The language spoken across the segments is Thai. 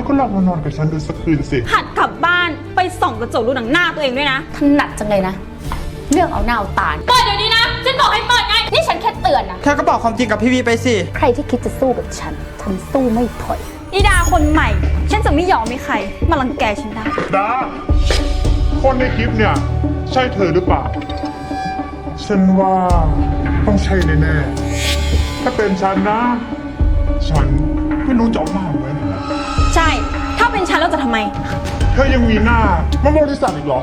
อก็ลองมานอนกับฉันดูสักคืนสิ หัดกลับบ้านไปส่องกระจกดูหนังหน้าตัวเองด้วยนะ ถนัดจังเลยนะ เรื่องเอาหน้าเอาตาเปิดเดี๋ยวนี้นะ ฉันบอกให้เปิดไง นี่ฉันแค่เตือนนะ เธอก็บอกความจริงกับพี่วีไปสิ ใครที่คิดจะสู้กับฉัน ฉันสู้ไม่ถอย อีดาคนใหม่ ฉันจะไม่ยอมให้ใคร มารังแกฉันได้ ดา คนในคลิปเนี่ย ใช่เธอหรือเปล่า ฉันว่าต้องใช่แน่ๆถ้าเป็นฉันนะ ฉันไม่รู้จะเอาหน้าไว้ เธอยังมีหน้ามามบริษัทอีกเหรอ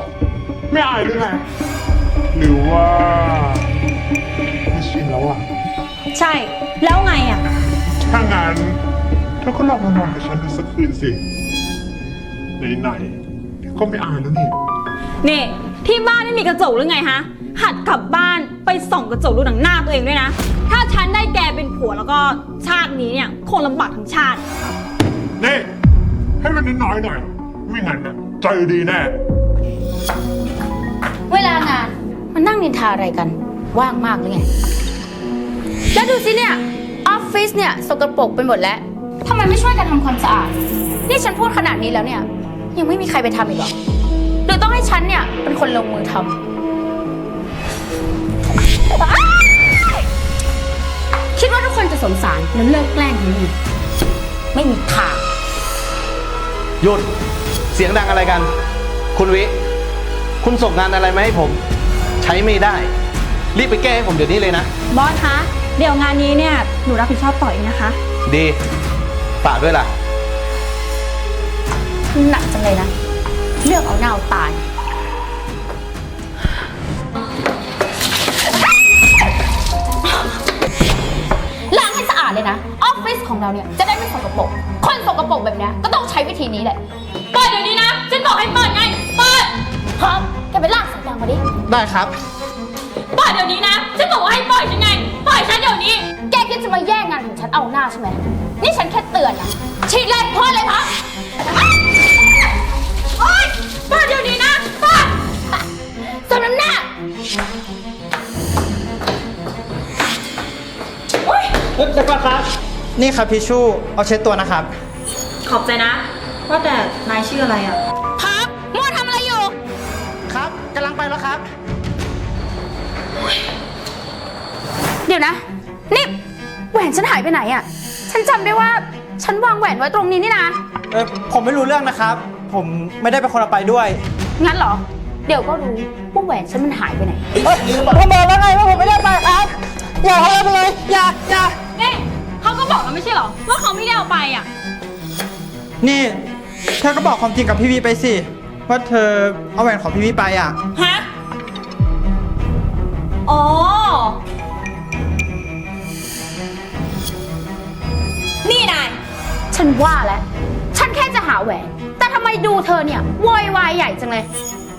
ไม่อายหรือไง หรือว่าไม่ชินแล้วอะ ใช่ แล้วไงอะ ถ้างั้นเธอก็ลองมานอนกับฉันดูสักคืนสิไหนๆก็ไม่อายแล้วนี่ นี่ ที่บ้านไม่มีกระจกหรือไงฮะ หัดกลับบ้านไปส่องกระจกดูหนังหน้าตัวเองด้วยนะ ถ้าฉันได้แกเป็นผัวแล้วก็ชาตินี้เนี่ยคงลำบากทั้งชาติ นี่ ให้มันน้อยๆหน่อย ไม่งั้นนะใจดีแน่ เวลางานมันนั่งนินทาอะไรกัน ว่างมากหรือไง แล้วดูสิเนี่ย ออฟฟิศเนี่ยสกปรกไปหมดแล้วทำไมไม่ช่วยกันทำความสะอาด นี่ฉันพูดขนาดนี้แล้วเนี่ย ยังไม่มีใครไปทำอีกหรอหรือต้องให้ฉันเนี่ยเป็นคนลงมือทำคิดว่าทุกคนจะสงสารแล้วเลิกแกล้งกันนี่ไม่มีทางหยุด เสียงดังอะไรกัน คุณวิ คุณส่งงานอะไรมาให้ผม ใช้ไม่ได้ รีบไปแก้ให้ผมเดี๋ยวนี้เลยนะ บอสคะ เดี๋ยวงานนี้เนี่ย หนูรับผิดชอบต่อเองนะคะ ดีฝากด้วยล่ะ หนักจังเลยนะ เลือกเอาหน้าเอาตาย ล้างให้สะอาดเลยนะ ออฟฟิศของเราเนี่ย จะได้ไม่สกปรก คนสกปรกแบบเนี้ยก็ต้องใช้วิธีนี้แหละ เปิดเดี๋ยวนี้นะ ฉันบอกให้เปิดไง เปิดพร้อมแกไปลากสัญญาณมาดิ ได้ครับ เปิดเดี๋ยวนี้นะ ฉันบอกว่าให้เปิดยังไงปล่อยฉันเดี๋ยวนี้ แกคิดจะมาแย่งงานของฉันเอาหน้าใช่ไหม นี่ฉันแค่เตือนนะฉีดเลยพ่อเลยครับโอ๊ยเปิดเดี๋ยวนี้นะ เปิดสมน้ำหน้าเดี๋ยวก่อนครับ นี่ครับทิชชู่เอาเช็ดตัวนะครับ ขอบใจนะ ว่าแต่นายชื่ออะไรอะ ครับมัวทำอะไรอยู่ ครับกำลังไปแล้วครับ เดี๋ยวนะ นี่ แหวนฉันหายไปไหนอะฉันจำได้ว่าฉันวางแหวนไว้ตรงนี้นี่นะ เออผมไม่รู้เรื่องนะครับ ผมไม่ได้เป็นคนเอาไปด้วย งั้นเหรอ เดี๋ยวก็รู้ว่าแหวนฉันมันหายไปไหน เฮ้ยผมบอกแล้วไงว่าผมไม่ได้ไปครับ อย่าทำอะไรไปเลย อย่าอย่า นี่เขาก็บอกแล้วไม่ใช่เหรอ ว่าเขาไม่ได้เอาไปอะ นี่เธอก็บอกความจริงกับพี่วีไปสิว่าเธอเอาแหวนของพี่วีไปอะ ฮะ อ๋อ นี่นาย ฉันว่าแล้ว ฉันแค่จะหาแหวน แต่ทำไมดูเธอเนี่ยโวยวายใหญ่จังเลย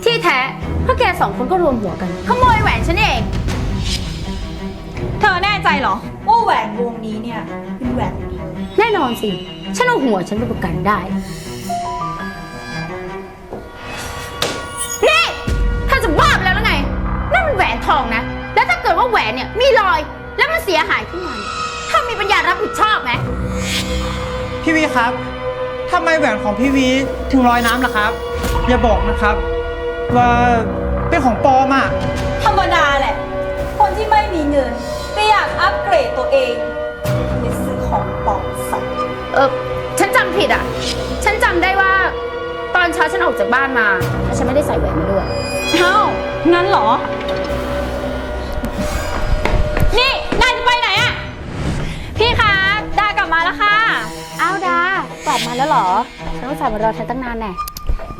ที่แท้พวกแกสองคนก็รวมหัวกันขโมยแหวนฉันเอง เธอแน่ใจเหรอ ว่าแหวนวงนี้เนี่ยเป็นแหวนของ แน่นอนสิ ฉันเอาหัวฉันไปประกันได้ นี่เธอจะบ้าไปแล้วหรือไง นั่นมันแหวนทองนะ แล้วถ้าเกิดว่าแหวนเนี่ยมีรอย แล้วมันเสียหายขึ้นมาเนี่ยเธอมีปัญญารับผิดชอบไหม พี่วีครับทำไมแหวนของพี่วีถึงลอยน้ำล่ะครับ อย่าบอกนะครับ ว่าเป็นของปลอมอะ ธรรมดาแหละ คนที่ไม่มีเงินก็อยากอัปเกรดตัวเอง ผิดอะ ฉันจำได้ว่า ตอนเช้าฉันออกจากบ้านมาแล้วฉันไม่ได้ใส่แหวนมาด้วย เอ้างั้นเหรอ นี่นายจะไปไหนอะพี่คะดากลับมาแล้วค่ะ อ้าวดากลับมาแล้วเหรอ ฉันต้องใส่มารอเธอตั้งนานแน่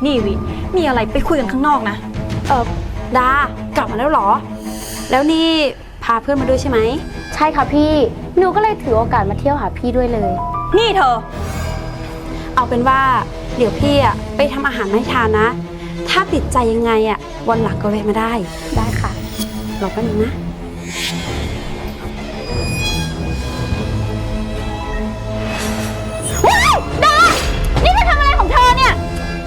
นี่วิ มีอะไรไปคุยกันข้างนอกนะ เออดากลับมาแล้วเหรอ แล้วนี่พาเพื่อนมาด้วยใช่ไหม ใช่ค่ะพี่ หนูก็เลยถือโอกาสมาเที่ยวหาพี่ด้วยเลย นี่เธอ เอาเป็นว่าเดี๋ยวพี่อะไปทำอาหารมาให้ทานนะ ถ้าติดใจยังไงอะวันหลังก็แวะมาได้ ได้ค่ะรอแป๊บนึงนะ ว้าวดา นี่เธอทำอะไรของเธอเนี่ย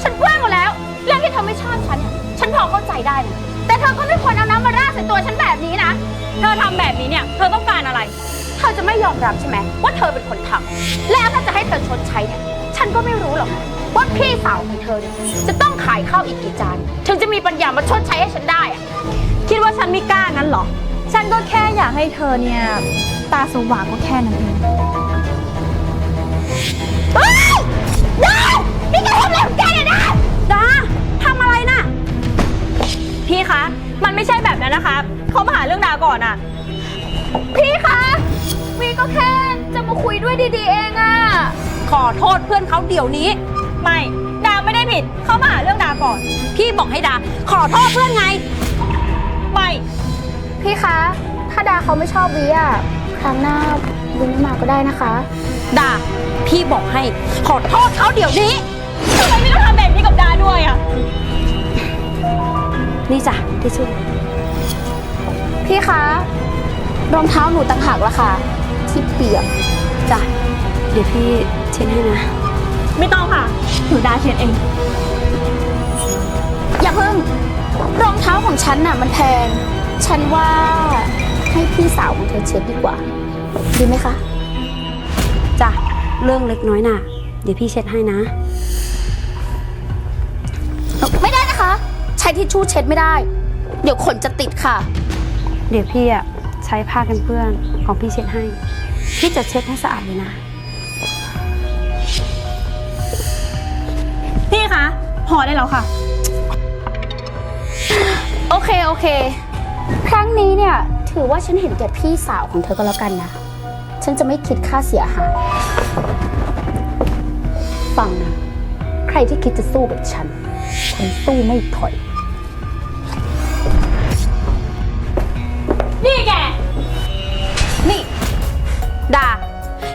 ฉันว่าหมดแล้ว เรื่องที่เธอไม่ชอบฉันเนี่ย ฉันพอเข้าใจได้นะแต่เธอก็ไม่ควรเอาน้ำมาราดใส่ตัวฉันแบบนี้นะ เธอทำแบบนี้เนี่ย เธอต้องการอะไร เธอจะไม่ยอมรับใช่ไหมว่าเธอเป็นคนทำแล้วถ้าจะให้เธอชดใช้เนี่ย ฉันก็ไม่รู้หรอกนะว่าพี่สาวของเธอเนี่ยจะต้องขายข้าวอีกกี่จานถึงจะมีปัญญามาชดใช้ให้ฉันได้อะคิดว่าฉันไม่กล้างั้นเหรอ ฉันก็แค่อยากให้เธอเนี่ย ตาสว่างก็แค่นั้นเองเฮ้ยดาวนี่แกทำอะไรของแกเนี่ยนะดาทำอะไรน่ะ พี่คะ มันไม่ใช่แบบนั้นนะคะ เขามาหาเรื่องดาก่อนอะพี่คะวีก็แค่จะมาคุยด้วยดีๆเองอะ ขอโทษเพื่อนเขาเดี๋ยวนี้ ไม่ดาไม่ได้ผิด เขามาหาเรื่องดาก่อน พี่บอกให้ดา ขอโทษเพื่อนไง ไม่ พี่คะ ถ้าดาเขาไม่ชอบวีอะครั้งหน้าวีไม่มาก็ได้นะคะ ดา พี่บอกให้ ขอโทษเขาเดี๋ยวนี้ทำไมไม่ต้องทำแบบนี้กับดาด้วยอะนี่จ้ะทิชชู่พี่คะ รองเท้าหนูต่างหากละค่ะ ที่เปียก จ้ะ เดี๋ยวพี่เช็ดให้นะ ไม่ต้องค่ะหนูดาเช็ดเอง อย่าเพิ่ง รองเท้าของฉันน่ะ มันแพง ฉันว่าให้พี่สาวของเธอเช็ดดีกว่า ดีไหมคะ จ้ะ เรื่องเล็กน้อยน่ะ เดี๋ยวพี่เช็ดให้นะ ไม่ได้นะคะ ใช้ทิชชู่เช็ดไม่ได้ เดี๋ยวขนจะติดค่ะ เดี๋ยวพี่อะใช้ผ้ากันเปื้อนของพี่เช็ดให้ พี่จะเช็ดให้สะอาดเลยนะ พี่คะพอได้แล้วค่ะ โอเคโอเค ครั้งนี้เนี่ยถือว่าฉันเห็นแก่พี่สาวของเธอก็แล้วกันนะ ฉันจะไม่คิดค่าเสียหายฟังนะ ใครที่คิดจะสู้กับฉัน ฉันสู้ไม่ถอย ดา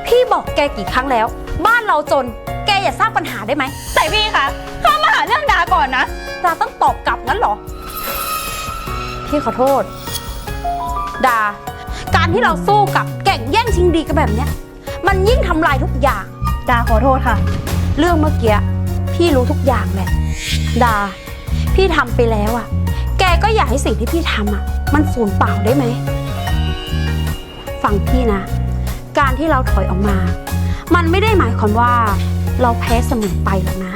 พี่บอกแกกี่ครั้งแล้ว บ้านเราจน แกอย่าสร้างปัญหาได้ไหม แต่พี่คะเขามาหาเรื่องดาก่อนนะดาต้องตอบกลับงั้นเหรอ พี่ขอโทษ ดา การที่เราสู้กับแก่งแย่งชิงดีกันแบบเนี้ย มันยิ่งทำลายทุกอย่าง ดาขอโทษค่ะ เรื่องเมื่อกี้พี่รู้ทุกอย่างแหละดา พี่ทำไปแล้วอะ่ะแกก็อยากให้สิ่งที่พี่ทำอะมันสูญเปล่าได้ไหม ฟังพี่นะ การที่เราถอยออกมา มันไม่ได้หมายความว่าเราแพ้เสมอไปหรอกนะ